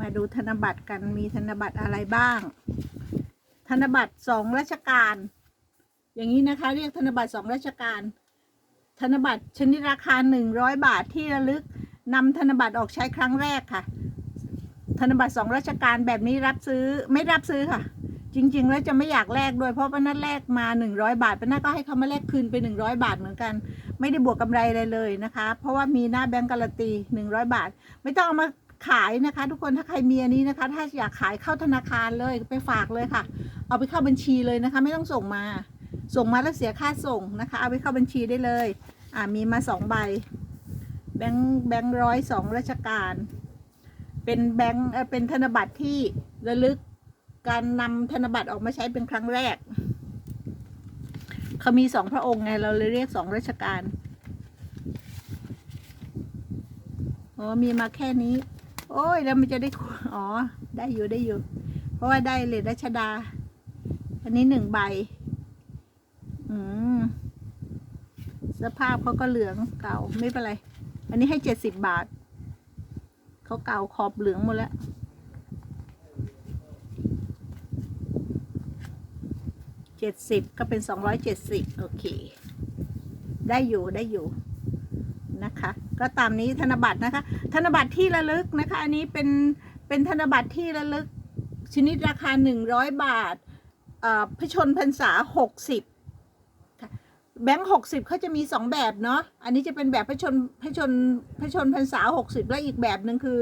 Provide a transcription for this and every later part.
มาดูธนบัตรกันมีธนบัตรอะไรบ้าง ธนบัตรสองราชการ อย่างนี้นะคะ เรียกธนบัตรสองราชการ ธนบัตรชนิดราคาหนึ่งร้อยบาทที่ระลึกนำธนบัตรออกใช้ครั้งแรกค่ะ ธนบัตรสองราชการแบบนี้รับซื้อไม่รับซื้อค่ะ จริง ๆ แล้วจะไม่อยากแลกด้วยเพราะป้านัดแลกมาหนึ่งร้อยบาทป้านัดก็ให้เขามาแลกคืนไปหนึ่งร้อยบาทเหมือนกัน ไม่ได้บวกกำไรอะไรเลยนะคะ เพราะว่ามีหน้าแบงก์การันตีหนึ่งร้อยบาท ไม่ต้องเอามา ขายนะคะ ทุกคนถ้าใครมีอันนี้นะคะ ถ้าอยากขายเข้าธนาคารเลยไปฝากเลยค่ะ เอาไปเข้าบัญชีเลยนะคะ ไม่ต้องส่งมา ส่งมาแล้วเสียค่าส่งนะคะ เอาไปเข้าบัญชีได้เลยอ่ามีมาสองใบ แบงค์แบงค์ร้อยสองราชการ เป็นแบงค์เป็นธนบัตรที่ระลึกการนำธนบัตรออกมาใช้เป็นครั้งแรกเขามีสองพระองค์ไงเราเลยเรียกสองราชการโอ้มีมาแค่นี้ โอ้ยแล้วมันจะได้คุอ๋อ ได้อยู่ได้อยู่ เพราะว่าได้เหรียญรัชดา อันนี้หนึ่งใบ อืมสภาพเขาก็เหลืองเก่าไม่เป็นไร อันนี้ให้เจ็ดสิบบาท เขาเก่าขอบเหลืองหมดแล้วเจ็ดสิบก็เป็นสองร้อยเจ็ดสิบโอเค ได้อยู่ได้อยู่นะคะ ก็ตามนี้ธนบัตรนะคะ ธนบัตรที่ระลึกนะคะ อันนี้เป็นเป็นธนบัตรที่ระลึกชนิดราคาหนึ่งร้อยบาทพระชนพรรษาหกสิบแบงค์หกสิบเขาจะมีสองแบบเนาะ อันนี้จะเป็นแบบพระชนพระชนพระชนพรรษาหกสิบแล้วอีกแบบหนึ่งคือ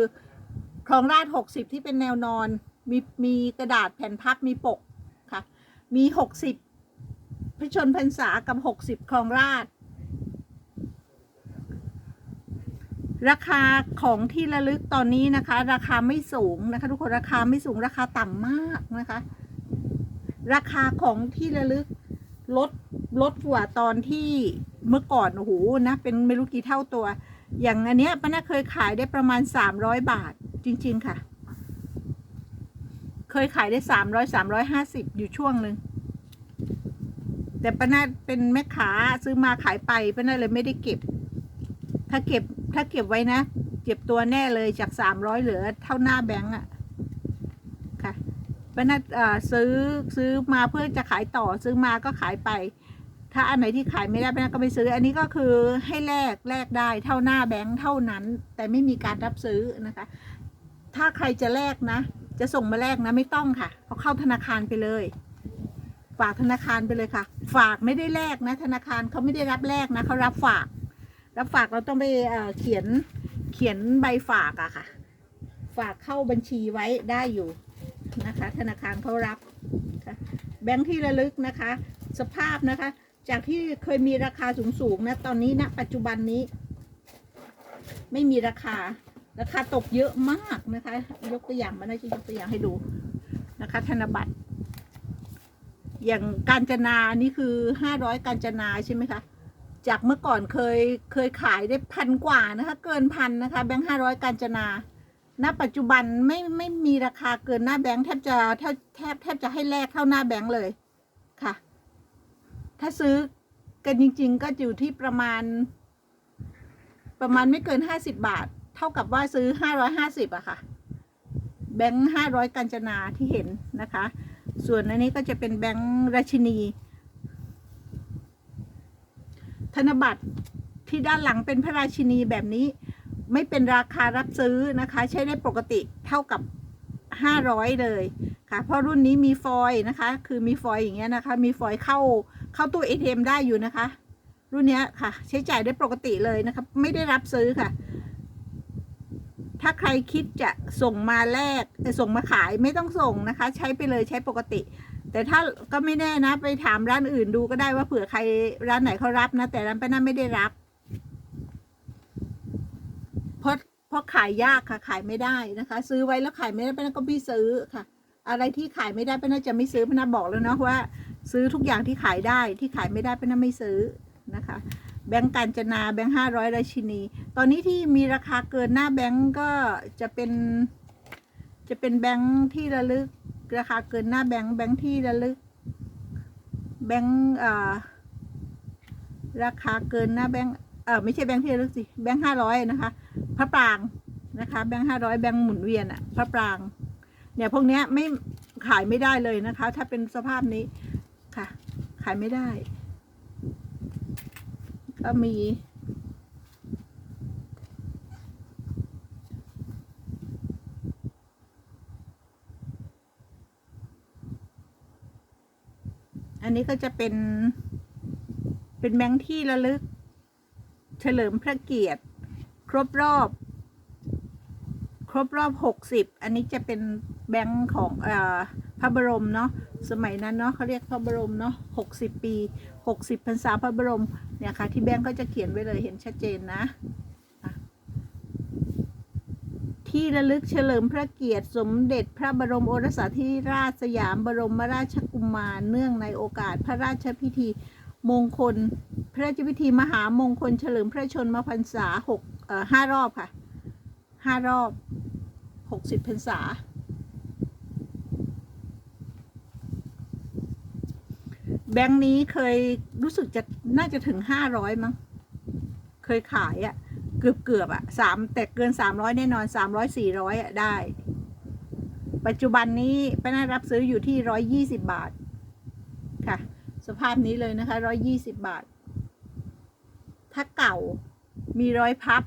ครองราชหกสิบที่เป็นแนวนอน มีมีกระดาษแผ่นพับมีปกค่ะ มีหกสิบพระชนพรรษากับหกสิบครองราช ราคาของที่ระลึกตอนนี้นะคะ ราคาไม่สูงนะคะ ทุกคนราคาไม่สูงราคาต่ำมากนะคะ ราคาของที่ระลึกลดลดกว่าตอนที่เมื่อก่อนโอ้โหนะเป็นไม่รู้กี่เท่าตัว อย่างอันเนี้ยป้าน่าเคยขายได้ประมาณสามร้อยบาทจริง ๆ ค่ะ เคยขายได้สามร้อยสามร้อยห้าสิบอยู่ช่วงหนึ่งแต่ป้าน่าเป็นแม่ค้าซื้อมาขายไปป้าน่าเลยไม่ได้เก็บ ถ้าเก็บ ถ้าเก็บไว้นะเก็บตัวแน่เลยจากสามร้อยเหลือเท่าหน้าแบงก์อะค่ะป้านัดอ่าซื้อซื้อมาเพื่อจะขายต่อซื้อมาก็ขายไป ถ้าอันไหนที่ขายไม่ได้ป้านัดก็ไม่ซื้อ อันนี้ก็คือให้แลกแลกได้เท่าหน้าแบงก์เท่านั้น แต่ไม่มีการรับซื้อนะคะ ถ้าใครจะแลกนะ จะส่งมาแลกนะไม่ต้องค่ะเอาเข้าธนาคารไปเลยฝากธนาคารไปเลยค่ะ ฝากไม่ได้แลกนะ ธนาคารเขาไม่ได้รับแลกนะเขารับฝาก รับฝากเราต้องไปเขียนเขียนใบฝากอะค่ะ ฝากเข้าบัญชีไว้ได้อยู่นะคะ ธนาคารเขารับแบงค์ที่ระลึกนะคะ สภาพนะคะ จากที่เคยมีราคาสูงๆนะตอนนี้ณปัจจุบันนี้ ไม่มีราคาราคาตกเยอะมากนะคะ ยกตัวอย่างมาได้จะยกตัวอย่างให้ดูนะคะ ธนบัตร อย่างการจนานี่คือห้าร้อยการจนาใช่ไหมคะ จากเมื่อก่อนเคยเคยขายได้พันกว่านะคะ เกินพันนะคะ แบงค์ห้าร้อยการจนาณปัจจุบันไม่ไม่มีราคาเกินหน้าแบงค์แทบจะแทบแทบแทบจะให้แลกเท่าหน้าแบงค์เลยค่ะ ถ้าซื้อกันจริง ๆ ก็อยู่ที่ประมาณ ประมาณไม่เกินห้าสิบบาท เท่ากับว่าซื้อห้าร้อยห้าสิบอะค่ะ แบงค์ห้าร้อยกัญจนาที่เห็นนะคะ ส่วนอันนี้ก็จะเป็นแบงค์ราชินี ธนบัตรที่ด้านหลังเป็นพระราชินีแบบนี้ ไม่เป็นราคารับซื้อนะคะ ใช้ได้ปกติเท่ากับ 500 เลยค่ะ เพราะรุ่นนี้มีฟอยนะคะ คือมีฟอยอย่างเงี้ยนะคะ มีฟอยเข้าเข้าตู้ ATM ได้อยู่นะคะ รุ่นเนี้ยค่ะ ใช้จ่ายได้ปกติเลยนะคะ ไม่ได้รับซื้อค่ะ ถ้าใครคิดจะส่งมาแลกส่งมาขายไม่ต้องส่งนะคะ ใช้ไปเลยใช้ปกติ แต่ถ้าก็ไม่แน่นะ ไปถามร้านอื่นดูก็ได้ว่าเผื่อใครร้านไหนเขารับนะ แต่ร้านป้าน่าไม่ได้รับ เพราะเพราะขายยากค่ะ ขายไม่ได้นะคะ ซื้อไว้แล้วขายไม่ได้ป้าน่าก็ไม่ซื้อค่ะ อะไรที่ขายไม่ได้ป้าน่าจะไม่ซื้อป้าน่าบอกแล้วเนาะว่า ซื้อทุกอย่างที่ขายได้ที่ขายไม่ได้ป้าน่าไม่ซื้อนะคะแบงก์การจนาแบงก์ห้าร้อยราชินี ตอนนี้ที่มีราคาเกินหน้าแบงก์ก็จะเป็น จะเป็นแบงก์ที่ระลึก ราคาเกินหน้าแบงก์แบงก์ที่ระลึก แบงก์ราคาเกินหน้าแบงก์เออไม่ใช่แบงก์ที่ระลึกสิแบงก์ห้าร้อยนะคะพระปรางนะคะ แบงค์ห้าร้อยแบงค์หมุนเวียนอะพระปราง เนี่ยพวกเนี้ยไม่ขายไม่ได้เลยนะคะ ถ้าเป็นสภาพนี้ค่ะ ขายไม่ได้ ก็มี นนี้ก็จะเป็น เป็นแบงค์ที่ระลึก เฉลิมพระเกียรติ ครบรอบ ครบรอบหกสิบอันนี้จะเป็นแบงค์ของอพระบรมเนาะสมัยนั้นเนาะเขาเรียกพระบรมเนาะหกสิบปีหกสิบพรรษาพระบรมเนี่ยค่ะที่แบงค์ก็จะเขียนไว้เลยเห็นชัดเจนนะ ที่ระลึกเฉลิมพระเกียรติสมเด็จพระบรมโอรสาธิราชสยามบรมราชกุมารเนื่องในโอกาสพระราชพิธีมงคล พระราชพิธีมหามงคลเฉลิมพระชนมพรรษาหกเอ่อห้ารอบค่ะห้ารอบหกสิบพรรษา แบงค์นี้เคยรู้สึกจะน่าจะถึงห้าร้อยมั้ง เคยขายอะ่ะ เกือบเกือบอะสามแต่เกินสามร้อยแน่นอนสามร้อยสี่ร้อยอะได้ ปัจจุบันนี้ป้าน่ารับซื้ออยู่ที่ร้อยยี่สิบบาท ค่ะ สภาพนี้เลยนะคะร้อยยี่สิบบาท ถ้าเก่ามีรอยพับ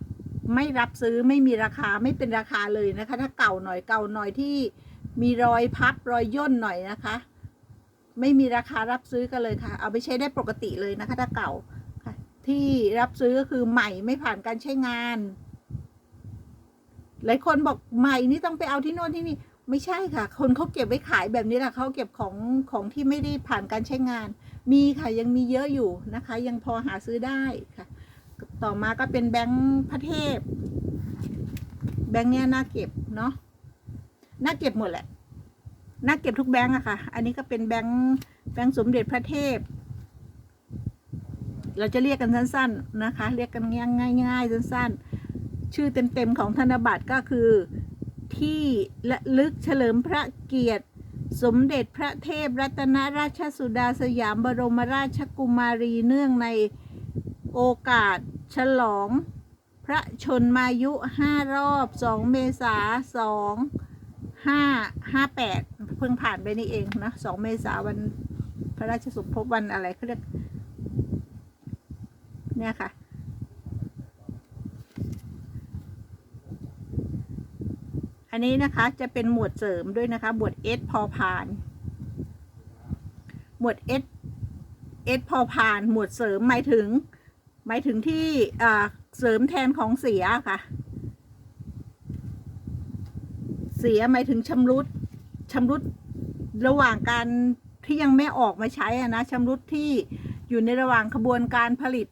ไม่รับซื้อไม่มีราคาไม่เป็นราคาเลยนะคะ ถ้าเก่าหน่อยเก่าหน่อยที่มีรอยพับรอยย่นหน่อยนะคะ ไม่มีราคารับซื้อกันเลยค่ะ เอาไปใช้ได้ปกติเลยนะคะ ถ้าเก่า ที่รับซื้อก็คือใหม่ไม่ผ่านการใช้งาน หลายคนบอกใหม่นี่ต้องไปเอาที่โน่นที่นี่ ไม่ใช่ค่ะ คนเขาเก็บไว้ขายแบบนี้แหละเขาเก็บของของที่ไม่ได้ผ่านการใช้งาน มีค่ะยังมีเยอะอยู่นะคะ ยังพอหาซื้อได้ค่ะ ต่อมาก็เป็นแบงค์พระเทพ แบงค์เนี้ยน่าเก็บเนาะน่าเก็บหมดแหละน่าเก็บทุกแบงค์อะค่ะ อันนี้ก็เป็นแบงค์แบงค์สมเด็จพระเทพ เราจะเรียกกันสั้นๆนะคะ เรียกกันง่ายๆสั้นๆ ชื่อเต็มๆของธนบัตรก็คือ ที่ระลึกเฉลิมพระเกียรติ สมเด็จพระเทพรัตนราชสุดาสยามบรมราชกุมารีเนื่องในโอกาสฉลอง พระชนมายุห้ารอบสองเมษาสองห้าห้าแปดเพิ่งผ่านไปนี่เองนะสองเมษาวันพระราชสมภพวันอะไรเขาเรียก เนี่ยค่ะ อันนี้นะคะจะเป็นหมวดเสริมด้วยนะคะ หมวดเอสพอพาน หมวดเอสเอสพอพาน หมวดเสริมหมายถึง หมายถึงที่เสริมแทนของเสียค่ะ เสียหมายถึงชำรุดชำรุดระหว่างการที่ยังไม่ออกมาใช้อะนะชำรุดที่อยู่ในระหว่างขบวนการผลิต